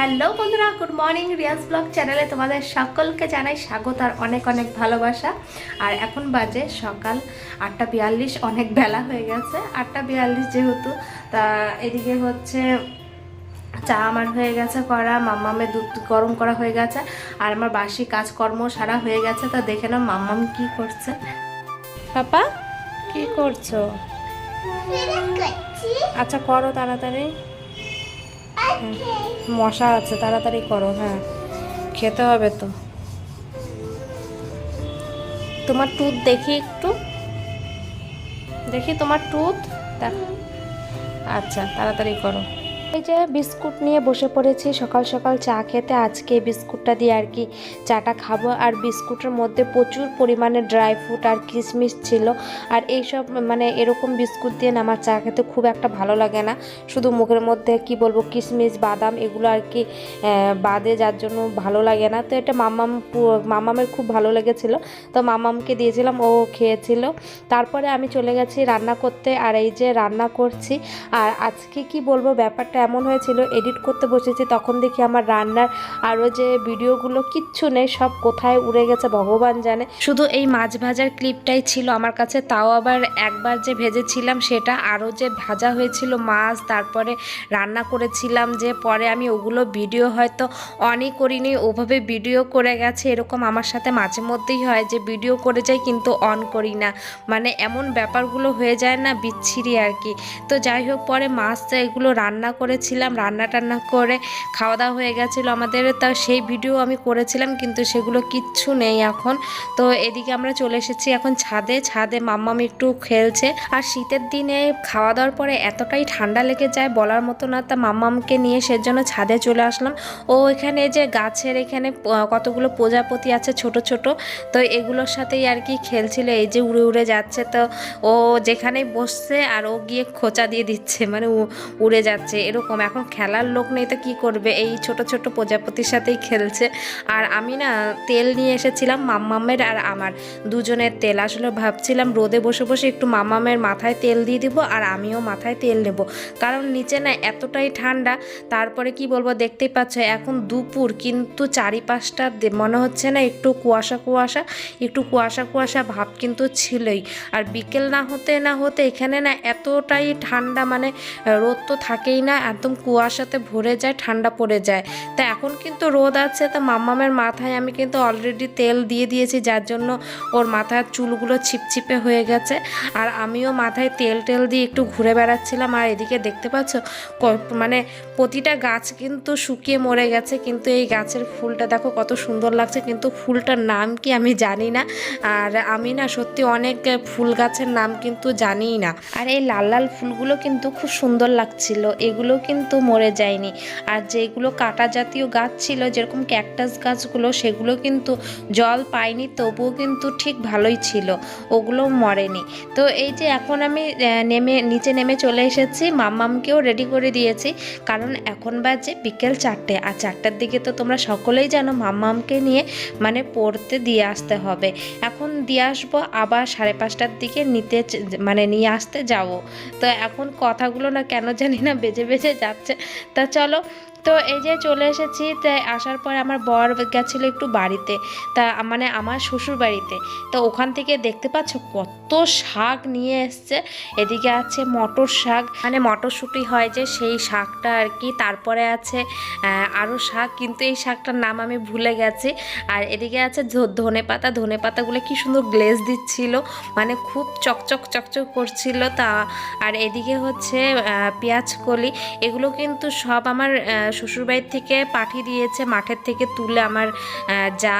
Hello বন্ধুরা good morning Riaz blog চ্যানেলে তোমাদের সকলকে জানাই স্বাগত আর অনেক অনেক ভালোবাসা। আর এখন বাজে সকাল আটটা বিয়াল্লিশ অনেক বেলা হয়ে গেছে। আটটা বিয়াল্লিশ যেহেতু তা এদিকে হচ্ছে চা আমার হয়ে গেছে করা মাম্মামে দুধ গরম করা হয়ে গেছে আর আমার বাসি কাজকর্ম সারা হয়ে গেছে তা দেখে নাও মাম্মাম কি করছে। পাপা কি করছ? আচ্ছা করো তাড়াতাড়ি। মশা আছে, তাড়াতাড়ি করো হ্যাঁ। খেতে হবে তো। তোমার টুথ দেখি একটু। দেখি তোমার টুথ, দেখ। আচ্ছা তাড়াতাড়ি করো। এই যে বিস্কুট নিয়ে বসে পড়েছি, সকাল সকাল চা খেতে, আজকে বিস্কুটটা দিয়ে আর কি চাটা খাব। আর বিস্কুটের মধ্যে প্রচুর পরিমাণে ড্রাই ফ্রুট আর কিশমিশ ছিল। আর এইসব মানে এরকম বিস্কুট দিয়ে না আমার চা খেতে খুব একটা ভালো লাগে না। শুধু মুখের মধ্যে কি বলব, কিশমিশ, বাদাম এগুলো আর কি বাদে যার জন্য ভালো লাগে না। তো এটা মামাম, মামামের খুব ভালো লেগেছিল। তো মামামকে দিয়েছিলাম, ও খেয়েছিল। তারপরে আমি চলে গেছি রান্না করতে। আর এই যে রান্না করছি, আর আজকে কি বলব ব্যাপারটা এমন হয়েছিল এডিট করতে বসেছি, তখন দেখি আমার রান্নার আরও যে ভিডিওগুলো কিচ্ছু নেই, সব কোথায় উড়ে গেছে ভগবান জানে। শুধু এই মাছ ভাজার ক্লিপটাই ছিল আমার কাছে, তাও আবার একবার যে ভেজেছিলাম সেটা আরও যে ভাজা হয়েছিল মাছ, তারপরে রান্না করেছিলাম যে পরে আমি ওগুলো ভিডিও হয়তো অনই করিনি, ওভাবে ভিডিও করে গেছে, এরকম আমার সাথে মাঝে মধ্যেই হয় যে ভিডিও করে যাই কিন্তু অন করি না। মানে এমন ব্যাপারগুলো হয়ে যায় না, বিচ্ছিরি আর কি। তো যাই হোক, পরে মাছ এগুলো রান্না করেছিলাম রান্না টান্না করে খাওয়া দাওয়া হয়ে গেছিল আমাদের। তা সেই ভিডিও আমি করেছিলাম কিন্তু সেগুলো কিচ্ছু নেই এখন। তো এদিকে আমরা চলে এসেছি এখন ছাদে। ছাদে মাম্মাম একটু খেলছে। আর শীতের দিনে খাওয়া দাওয়ার পরে এতটাই ঠান্ডা লেগে যায় বলার মতো না। তা মাম্মামকে নিয়ে সেজন্য ছাদে চলে আসলাম। ও এখানে যে গাছের এখানে কতগুলো প্রজাপতি আছে ছোট ছোট, তো এগুলোর সাথেই আর কি খেলছিল। এই যে উড়ে উড়ে যাচ্ছে। তো ও যেখানেই বসছে আর ও গিয়ে খোঁচা দিয়ে দিচ্ছে। মানে উড়ে যাচ্ছে। এরকম এখন খেলার লোক নেই তো কী করবে? এই ছোট ছোট প্রজাপতির সাথেই খেলছে। আর আমি না তেল নিয়ে এসেছিলাম মাম্মামের আর আমার দুজনের তেল। আসলে ভাবছিলাম রোদে বসে বসে একটু মাম্মামের মাথায় তেল দিয়ে দিব আর আমিও মাথায় তেল নেব কারণ নিচে না এতটাই ঠান্ডা, তারপরে কি বলব দেখতেই পাচ্ছ, এখন দুপুর কিন্তু চারিপাশটা মনে হচ্ছে না একটু কুয়াশা কুয়াশা, একটু কুয়াশা কুয়াশা ভাব কিন্তু ছিলই। আর বিকেল না হতে না হতে এখানে না এতটাই ঠান্ডা মানে রোদ তো থাকেই না। একদম কুয়াশাতে ভরে যায়, ঠান্ডা পড়ে যায়। তা এখন কিন্তু রোদ আছে, তা মাম্মামের মাথায় আমি কিন্তু অলরেডি তেল দিয়ে দিয়েছি, যার জন্য ওর মাথার চুলগুলো ছিপছিপে হয়ে গেছে। আর আমিও মাথায় তেল টেল দিয়ে একটু ঘুরে বেড়াচ্ছিলাম, আর এদিকে দেখতে পাচ্ছ মানে প্রতিটা গাছ কিন্তু শুকিয়ে মরে গেছে, কিন্তু এই গাছের ফুলটা দেখো কত সুন্দর লাগছে, কিন্তু ফুলটার নাম কি আমি জানি না। আর আমি না সত্যি অনেক ফুল গাছের নাম কিন্তু জানিই না। আর এই লাল লাল ফুলগুলো কিন্তু খুব সুন্দর লাগছিল, এগুলো কিন্তু মরে যায়নি। আর যেগুলো কাটা জাতীয় গাছ ছিল, যেরকম ক্যাকটাস গাছগুলো, সেগুলো কিন্তু জল পায়নি, তবুও কিন্তু ঠিক ভালোই ছিল। ওগুলো মরেনি। তো এই যে এখন আমি নেমে, নিচে নেমে চলে এসেছি, মাম্মামকেও রেডি করে দিয়েছি। কারণ এখন বাজে বিকেল চারটে। আর চারটার দিকে তো তোমরা সকলেই জানো, মাম্মামকে নিয়ে মানে পড়তে দিয়ে আসতে হবে। এখন দিয়ে আসব, আবার সাড়ে পাঁচটার দিকে নিতে মানে নিয়ে আসতে যাব। তো এখন কথাগুলো না কেন জানি না, বেজে বেজে যাচ্ছে। তা চলো তো এই যে চলে এসেছি তাই আসার পর আমার বর গেছিল একটু বাড়িতে। তা মানে আমার শ্বশুর বাড়িতে। তো ওখান থেকে দেখতে পাচ্ছ কত শাক নিয়ে এসছে। এদিকে আছে মটর শাক। মানে মটরশুঁটি হয় যে, সেই শাকটা আর কি। তারপরে আছে আরও শাক, কিন্তু এই শাকটার নাম আমি ভুলে গেছি। আর এদিকে আছে ধনে পাতা। ধনে পাতাগুলো কি সুন্দর গ্লেজ দিচ্ছিল। মানে খুব চকচক চকচক করছিল তা। আর এদিকে হচ্ছে পেঁয়াজ কলি। এগুলো কিন্তু সব আমার শ্বশুরবাড়ির থেকে পাঠিয়ে দিয়েছে মাঠের থেকে তুলে আমার যা।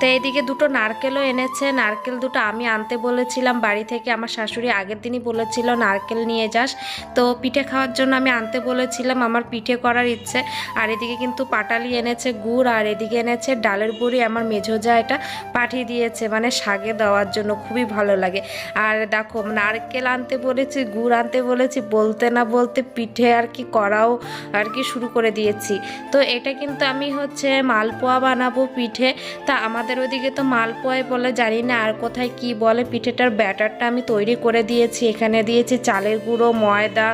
তো এদিকে দুটো নারকেলও এনেছে। নারকেল দুটো আমি আনতে বলেছিলাম বাড়ি থেকে। আমার শাশুড়ি আগের দিনই বলেছিল, নারকেল নিয়ে যাস। তো পিঠে খাওয়ার জন্য আমি আনতে বলেছিলাম, আমার পিঠে করার ইচ্ছে। আর এদিকে কিন্তু পাটালি এনেছে গুড়, আর এদিকে এনেছে ডালের বড়ি। আমার মেঝোজা এটা পাঠিয়ে দিয়েছে মানে শাগে দেওয়ার জন্য খুবই ভালো লাগে। আর দেখো, নারকেল আনতে বলেছি, গুড় আনতে বলেছি, বলতে না বলতে পিঠে আর কি করাও আর কি শুরু করে দিয়েছি। তো এটা কিন্তু আমি হচ্ছে মালপোয়া বানাবো পিঠে। তা আমার আমাদের ওইদিকে তো মালপোয়াই বলে জানি না, আর কোথায় কি বলে, পিঠেটার ব্যাটারটা আমি তৈরি করে দিয়েছি। এখানে দিয়েছি চালের গুঁড়ো, ময়দা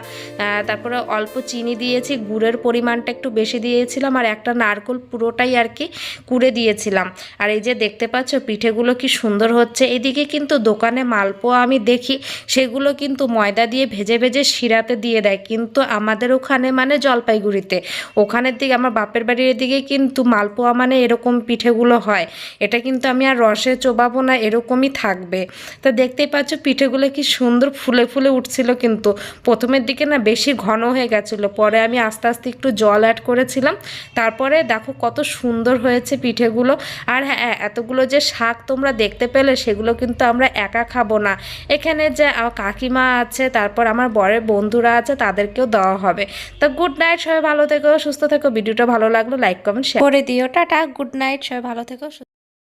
তারপরে অল্প চিনি দিয়েছি, গুড়ের পরিমাণটা একটু বেশি দিয়েছিলাম, আর একটা নারকোল পুরোটাই আর কি কুড়ে দিয়েছিলাম। আর এই যে দেখতে পাচ্ছ পিঠেগুলো কি সুন্দর হচ্ছে। এদিকে কিন্তু দোকানে মালপোয়া আমি দেখি, সেগুলো কিন্তু ময়দা দিয়ে ভেজে ভেজে শিরাতে দিয়ে দেয়। কিন্তু আমাদের ওখানে মানে জলপাইগুড়িতে, ওখানের দিকে, আমার বাপের বাড়ির দিকে কিন্তু মালপোয়া মানে এরকম পিঠেগুলো হয়। এটা কিন্তু আমি আর রসে চোবাবো না, এরকমই থাকবে। তো দেখতেই পাচ্ছ পিঠেগুলো কি সুন্দর ফুলে ফুলে উঠছিল কিন্তু। প্রথমের দিকে না বেশি ঘন হয়ে গেছিল, পরে আমি আস্তে আস্তে একটু জল অ্যাড করেছিলাম। তারপরে দেখো কত সুন্দর হয়েছে পিঠেগুলো। আর হ্যাঁ এতগুলো যে শাক তোমরা দেখতে পেলে সেগুলো কিন্তু আমরা একা খাব না। এখানে যে কাকিমা আছে, তারপর আমার বরের বন্ধুরা আছে, তাদেরকেও দেওয়া হবে। তো গুড নাইট সবাই ভালো থেকো, সুস্থ থেকো। ভিডিওটা ভালো লাগল লাইক কমেন্ট শেয়ার করে দিও। টাটা গুড নাইট সবাই ভালো থেকো